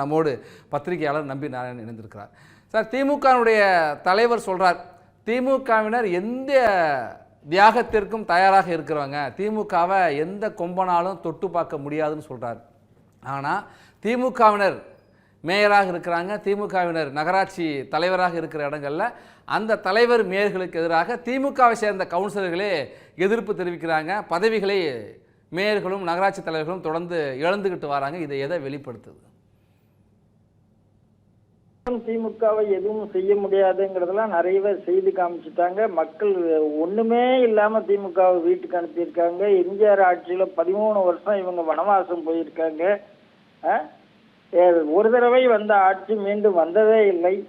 நம்மோடு பத்திரிகையாளர் நம்பி நாராயணன் இணைந்திருக்கிறார். சார் திமுகவினுடைய தலைவர் சொல்கிறார் திமுகவினர் எந்த தியாகத்திற்கும் தயாராக இருக்கிறவங்க. திமுகவை எந்த கொம்பனாலும் தொட்டு பார்க்க முடியாதுன்னு சொல்கிறார் ஆனால் திமுகவினர் மேயராக இருக்கிறாங்க. திமுகவினர் நகராட்சி தலைவராக இருக்கிற இடங்களில் அந்த தலைவர் மேயர்களுக்கு எதிராக திமுகவை சேர்ந்த கவுன்சிலர்களே எதிர்ப்பு தெரிவிக்கிறாங்க. பதவிகளை மேயர்களும் நகராட்சி தலைவர்களும் தொடர்ந்து இழந்துக்கிட்டு வராங்க. இதை எதை வெளிப்படுத்துது? திமுகவை எதுவும் செய்ய முடியாதுங்கிறதெல்லாம் நிறைய பேர் செய்து காமிச்சிட்டாங்க. மக்கள் ஒண்ணுமே இல்லாம திமுகவை வீட்டுக்கு அனுப்பியிருக்காங்க. எம்ஜிஆர் ஆட்சியில பதிமூணு வருஷம் இவங்க வனவாசம் போயிருக்காங்க. ஆ? ஒரு தடவை வந்த ஆட்சி மீண்டும் வந்ததே இல்லை.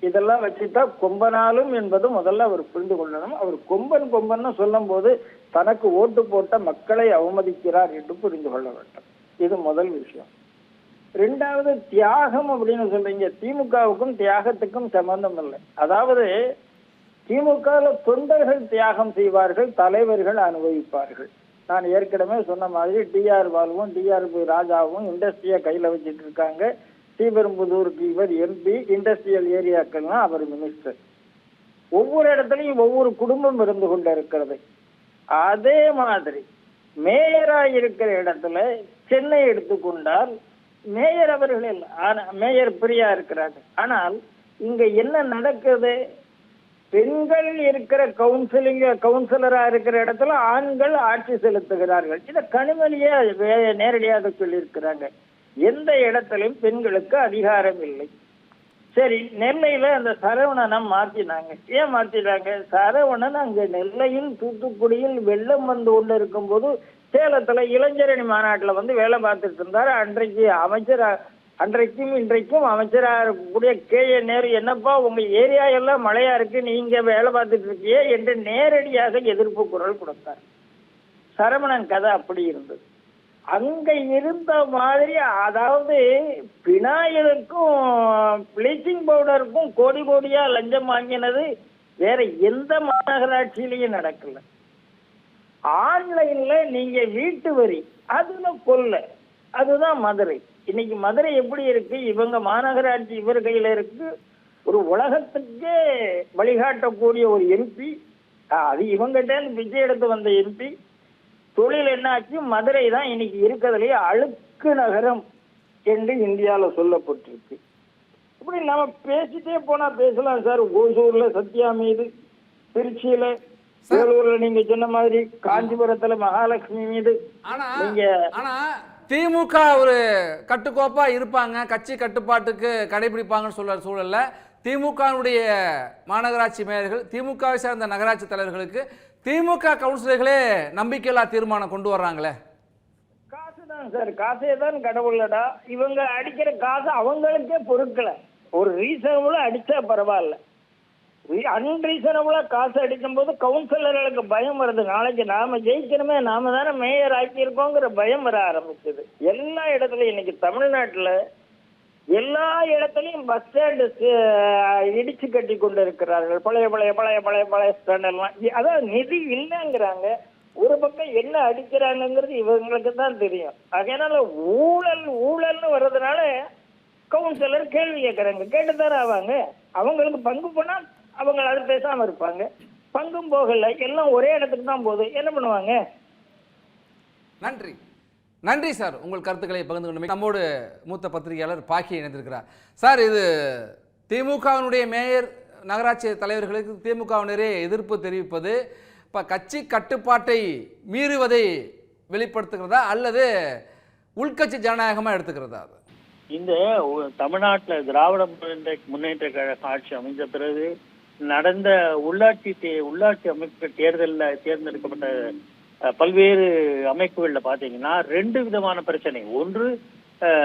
இதெல்லாம் வச்சுட்டா கொம்பனாலும் என்பது முதல்ல அவர் புரிந்து கொள்ளணும். அவர் கொம்பன் கொம்பன்னு சொல்லும்போது தனக்கு ஓட்டு போட்ட மக்களை அவமதிக்கிறார் என்று புரிந்து கொள்ள வேண்டும். இது முதல் விஷயம். ரெண்டாவது தியாகம் அப்படின்னு சொல்றீங்க திமுகவுக்கும் தியாகத்துக்கும் சம்பந்தம் இல்லை. அதாவது திமுக தொண்டர்கள் தியாகம் செய்வார்கள் தலைவர்கள் அனுபவிப்பார்கள். நான் ஏற்கனவே சொன்ன மாதிரி டிஆர் பாலுவும் டிஆர் ராஜாவும் இண்டஸ்ட்ரியை கையில வச்சுட்டு இருக்காங்க. ஸ்ரீபெரும்புதூருக்கு இவர் எம்பி இண்டஸ்ட்ரியல் ஏரியாக்கள்லாம் அவர் மினிஸ்டர். ஒவ்வொரு இடத்துலையும் ஒவ்வொரு குடும்பம் இருந்து கொண்டு இருக்கிறது. அதே மாதிரி மேயரா இருக்கிற இடத்துல சென்னை எடுத்துக்கொண்டால் மேயர் அவர்கள் இல்லை மேயர் பிரியா இருக்கிறாங்க ஆனால் இங்க என்ன நடக்குது? பெண்கள் இருக்கிற கவுன்சிலிங் கவுன்சிலரா இருக்கிற இடத்துல ஆண்கள் ஆட்சி செலுத்துகிறார்கள். இதை கனிமொழியே வே- நேரடியாக சொல்லியிருக்கிறாங்க. எந்த இடத்திலும் பெண்களுக்கு அதிகாரம் இல்லை. சரி நெல்லையில அந்த சரவணனை மாத்தினாங்க. ஏன் மாத்தினாங்க? சரவணன் அங்க நெல்லையில் தூத்துக்குடியில் வெள்ளம் வந்து கொண்டு இருக்கும்போது சேலத்துல இளைஞரணி மாநாட்டுல வந்து வேலை பார்த்துட்டு இருந்தாரு. அன்றைக்கு அமைச்சரா அன்றைக்கும் இன்றைக்கும் அமைச்சராக இருக்கக்கூடிய கே. ஏ. நேரு என்னப்பா உங்க ஏரியா எல்லாம் மழையா இருக்கு நீங்க வேலை பார்த்துட்டு இருக்கியே? என்று நேரடியாக எதிர்ப்பு குரல் கொடுத்தார். சரவணன் கதை அப்படி இருந்தது. அங்க இருந்த மாதிரி அதாவது பினாயிலுக்கும் ப்ளீச்சிங் பவுடருக்கும் கோடி கோடியா லஞ்சம் வாங்கினது வேற எந்த மாநகராட்சியிலையும் நடக்கல. ஆன்லைன்ல நீங்க வீட்டு வரி அதுல கொல்ல அதுதான் மதுரை. இன்னைக்கு மதுரை எப்படி இருக்கு? இவங்க மாநகராட்சி இவர் கையில இருக்கு. ஒரு உலகத்துக்கே வழிகாட்டக்கூடிய ஒரு எம்பி அது இவங்கிட்ட பிச்சை எடுத்து வந்த எம்பி தொழில் என்னாச்சு? மதுரை தான் இன்னைக்கு இருக்கிறதுலயே அழுக்கு நகரம் என்று இந்தியாவில் சொல்லப்பட்டிருக்கு. இப்படி நம்ம பேசிட்டே போனா பேசலாம் சார். ஓசூர்ல சத்யா மீது திருச்சியில வேலூர்ல நீங்க சொன்ன மாதிரி காஞ்சிபுரத்துல மகாலட்சுமி மீது ஆனா ஆனா திமுக ஒரு கட்டுக்கோப்பா இருப்பாங்க. கட்சி கட்டுப்பாட்டுக்கு கடைபிடிப்பாங்கன்னு சொல்ற சூழல்ல திமுகவுடைய மாநகராட்சி மேயர்கள் திமுகவை சேர்ந்த நகராட்சி தலைவர்களுக்கு திமுக கவுன்சிலர்களே நம்பிக்கையில்லா தீர்மானம் கொண்டு வர்றாங்களே? காசு தான் சார். காசே தான் கடவுளடா. இவங்க அடிக்கிற காசு அவங்களுக்கே பொருட்களை ஒரு ரீசனபுளா அடிச்சா பரவாயில்ல. அன்ரீசனபுளா காசு அடிக்கும் போது கவுன்சிலர்களுக்கு பயம் வருது. நாளைக்கு நாம ஜெயிக்கணுமே நாம தானே மேயர் ஆக்கியிருக்கோங்கிற பயம் வர ஆரம்பிச்சது எல்லா இடத்துலயும் இன்னைக்கு தமிழ்நாட்டுல எல்லா இடத்துலையும் பஸ் ஸ்டாண்டு இடிச்சு கட்டி கொண்டு இருக்கிறார்கள் பழைய பழைய பழைய பழைய பழைய ஸ்டாண்ட் எல்லாம். அதாவது நிதி இல்லைங்கிறாங்க. ஒரு பக்கம் என்ன அடிக்கிறாங்கிறது இவங்களுக்கு தான் தெரியும். அதனால ஊழல் ஊழல்னு வர்றதுனால கவுன்சிலர் கேள்வி கேட்கறாங்க. கேட்டுத்தானே ஆவாங்க. அவங்களுக்கு பங்கு பண்ணா அவங்க அது பேசாம இருப்பாங்க. பங்கும் போகல. எல்லாம் ஒரே இடத்துக்கு தான் போகுது. என்ன பண்ணுவாங்க? நன்றி. நன்றி சார். உங்கள் கருத்துக்களை பகிர்ந்து கொண்டு நம்மோடு மூத்த பத்திரிகையாளர் பாக்கி இணைந்திருக்கிறார். சார் இது திமுகவினுடைய மேயர் நகராட்சி தலைவர்களுக்கு திமுகவினரே எதிர்ப்பு தெரிவிப்பது இப்போ கட்சி கட்டுப்பாட்டை மீறுவதை வெளிப்படுத்துகிறதா? அல்லது உள்கட்சி ஜனநாயகமாக எடுத்துக்கிறதா அது? இந்த தமிழ்நாட்டுல திராவிட முன்னேற்ற முன்னேற்ற கழக ஆட்சி அமைந்த பிறகு நடந்த உள்ளாட்சி தே- உள்ளாட்சி அமைப்பு தேர்தலில் தேர்ந்தெடுக்கப்பட்ட பல்வேறு அமைப்புகள்ல பாத்தீங்கன்னா ரெண்டு விதமான பிரச்சனை. ஒன்று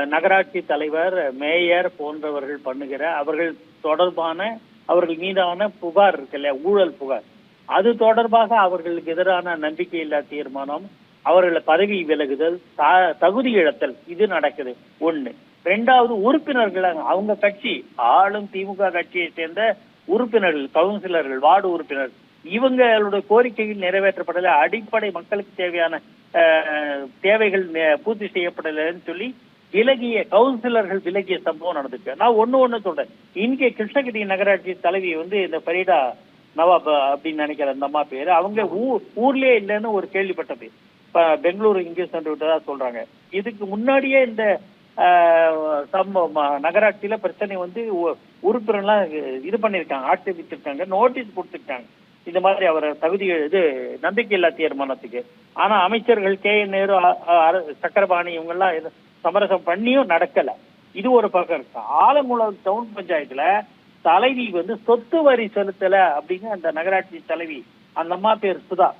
நகராட்சி தலைவர் மேயர் போன்றவர்கள் பண்ணுகிற அவர்கள் தொடர்பான அவர்கள் மீதான புகார் இருக்கு இல்லையா ஊழல் புகார். அது தொடர்பாக அவர்களுக்கு எதிரான நம்பிக்கையில்லா தீர்மானம் அவர்களை பதவி விலகுதல் த- தகுதி இழத்தல் இது நடக்குது. ஒண்ணு. ரெண்டாவது உறுப்பினர்கள் அவங்க கட்சி ஆளும் திமுக கட்சியை சேர்ந்த உறுப்பினர்கள் கவுன்சிலர்கள் வார்டு உறுப்பினர் இவங்களுடைய கோரிக்கைகள் நிறைவேற்றப்படல அடிப்படை மக்களுக்கு தேவையான அஹ், தேவைகள் பூர்த்தி செய்யப்படலைன்னு சொல்லி விலகிய கவுன்சிலர்கள் விலகிய சம்பவம் நடந்துச்சு நான் ஒண்ணு ஒண்ணு சொல்றேன். இங்கே கிருஷ்ணகிரி நகராட்சி தலைவி வந்து இந்த ஃபரீடா நவாப் அப்படின்னு நினைக்கிற அந்த அம்மா பேரு. அவங்க ஊர் ஊர்லயே இல்லைன்னு ஒரு கேள்விப்பட்டது. இப்ப பெங்களூரு இங்கே சென்று விட்டதா சொல்றாங்க. இதுக்கு முன்னாடியே இந்த ஆஹ், நகராட்சியில பிரச்சனை வந்து உறுப்பினர்லாம் இது பண்ணியிருக்காங்க ஆட்சேபித்திருக்காங்க நோட்டீஸ் கொடுத்துருக்காங்க இந்த மாதிரி அவரை தகுதி இது நம்பிக்கையில்லா தீர்மானத்துக்கு. ஆனா அமைச்சர்கள் கே. என் நேரு அ- அர- சக்கரபாணி இவங்கெல்லாம் சமரசம் பண்ணியும் நடக்கல. இது ஒரு பக்கம் இருக்கு. ஆலங்குளம் டவுன் பஞ்சாயத்துல தலைவி வந்து சொத்து வரி செலுத்தல அப்படின்னு அந்த நகராட்சி தலைவி அந்த அம்மா பேர் சுதா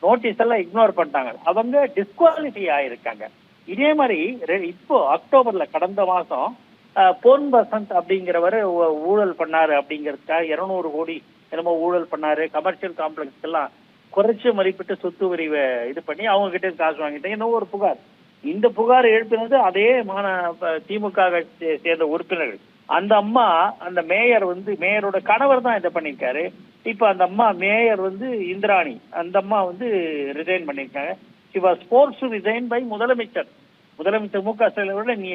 நோட்டீஸ் எல்லாம் இக்னோர் பண்ணிட்டாங்க. அவங்க டிஸ்குவாலிஃபை ஆயிருக்காங்க. இதே மாதிரி ரெ- இப்போ அக்டோபர்ல கடந்த மாசம் பொன் வசந்த் அப்படிங்கிறவர் ஊழல் பண்ணாரு அப்படிங்கிறதுக்காக இருநூறு கோடி என்னமோ ஊழல் பண்ணாரு. கமர்ஷியல் காம்ப்ளெக்ஸ் எல்லாம் குறைச்சு மதிப்பிட்டு சொத்து வரிவை இது பண்ணி அவங்க கிட்ட காசு வாங்கிட்டாங்க இன்னும் ஒரு புகார். இந்த புகார் எழுப்பினது அதே மான திமுக சே- சேர்ந்த உறுப்பினர்கள். அந்த அம்மா அந்த மேயர் வந்து மேயரோட கணவர் தான் இதை பண்ணியிருக்காரு. இப்ப அந்த அம்மா மேயர் வந்து இந்திராணி. அந்த அம்மா வந்து ரிசைன் பண்ணியிருக்காங்க. She was forced to by முதலமைச்சர். முதலமைச்சர் மு க ஸ்டாலின் அவர்கள் நீ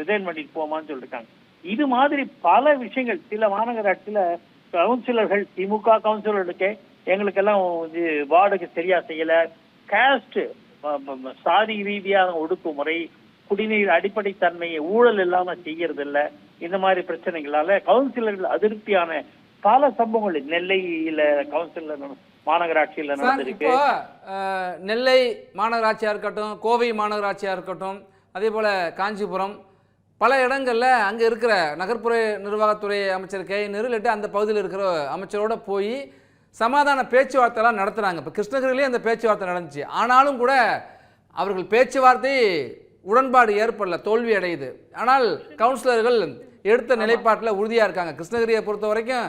ரிசைன் பண்ணிட்டு போமான்னு சொல்லிருக்காங்க. இது மாதிரி பல விஷயங்கள் சில மாநகராட்சியில கவுன்சிலர்கள் திமுக கவுன்சிலர்களுக்கு எங்களுக்கெல்லாம் இது வார்டுக்கு சரியா செய்யல. காஸ்ட் சாதி ரீதியான ஒடுக்குமுறை குடிநீர் அடிப்படை தன்மையை ஊழல் இல்லாம செய்யறது இல்ல இந்த மாதிரி பிரச்சனைகளால கவுன்சிலர்கள் அதிருப்தியான பல சம்பவங்கள் நெல்லையில கவுன்சிலர் மாநகராட்சியில நடந்திருக்கு? நெல்லை மாநகராட்சியா இருக்கட்டும் கோவை மாநகராட்சியா இருக்கட்டும் அதே போல காஞ்சிபுரம் பல இடங்கள்ல அங்க இருக்கிற நகர்ப்புற நிர்வாகத்துறை அமைச்சர் கே. நேரு இல்லாட்டி அந்த பகுதியில் இருக்கிற அமைச்சரோட போய் சமாதான பேச்சுவார்த்தைலாம் நடத்துனாங்க இப்போ கிருஷ்ணகிரியிலே அந்த பேச்சுவார்த்தை நடந்துச்சு. ஆனாலும் கூட அவர்கள் பேச்சுவார்த்தை உடன்பாடு ஏற்படல தோல்வி அடையுது. ஆனால் கவுன்சிலர்கள் எடுத்த நிலைப்பாட்டில் உறுதியாக இருக்காங்க. கிருஷ்ணகிரியை பொறுத்த வரைக்கும்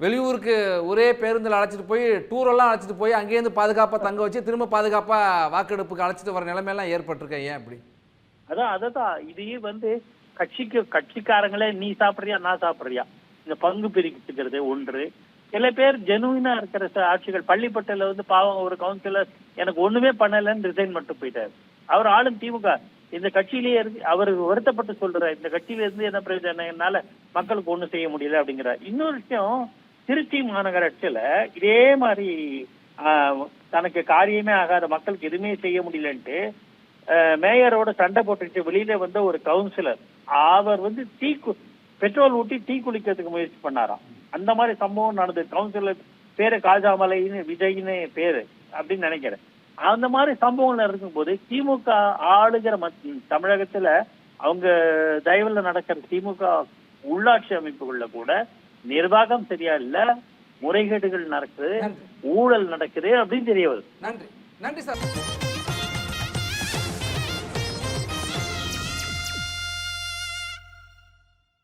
வெளியூருக்கு ஒரே பேருந்தில் அழைச்சிட்டு போய் டூரெல்லாம் அழைச்சிட்டு போய் அங்கேருந்து பாதுகாப்பாக தங்க வச்சு திரும்ப பாதுகாப்பாக வாக்கெடுப்புக்கு அழைச்சிட்டு வர நிலைமையெல்லாம் ஏற்பட்டிருக்கேன் ஏன் அப்படி? அதான் அததான் இதையே வந்து கட்சிக்கு கட்சிக்காரங்களே நீ சாப்பிட்றியா நான் சாப்பிட்றியா? இந்த பங்கு பிரிக்கிறது ஒன்று. சில பேர் ஜெனுவினா இருக்கிற ஆட்சிகள் பள்ளிப்பட்டில வந்து பாவம் ஒரு கவுன்சிலர் எனக்கு ஒண்ணுமே பண்ணலன்னு ரிசைன் மட்டும் போயிட்டாரு. அவர் ஆளும் திமுக. இந்த கட்சியிலேயே இருந்து அவர் வருத்தப்பட்டு சொல்றாரு இந்த கட்சியில இருந்து என்ன பிரயோஜனம்? என்னால மக்களுக்கு ஒண்ணும் செய்ய முடியல அப்படிங்கிறார். இன்னொரு விஷயம் திருச்சி மாநகராட்சியில இதே மாதிரி ஆஹ், தனக்கு காரியமே ஆகாத மக்களுக்கு எதுவுமே செய்ய முடியலன்ட்டு மேயரோட சண்டை போட்டுட்டு வெளியில வந்த ஒரு கவுன்சிலர் அவர் வந்து தீ கு- பெட்ரோல் ஊட்டி தீ குளிக்கிறதுக்கு முயற்சி பண்ணாராம். அந்த மாதிரி சம்பவம் நடந்தது கவுன்சிலர் பேரு காஜாமலைன்னு விஜய்னு பேரு அப்படின்னு நினைக்கிறேன். அந்த மாதிரி சம்பவங்கள் நடக்கும்போது திமுக ஆளுகிற மத்- தமிழகத்துல அவங்க தயவுல நடக்கிற திமுக உள்ளாட்சி அமைப்புகள்ல கூட நிர்வாகம் சரியா இல்ல முறைகேடுகள் நடக்குது ஊழல் நடக்குது அப்படின்னு தெரிய வருது. நன்றி. நன்றி சார்.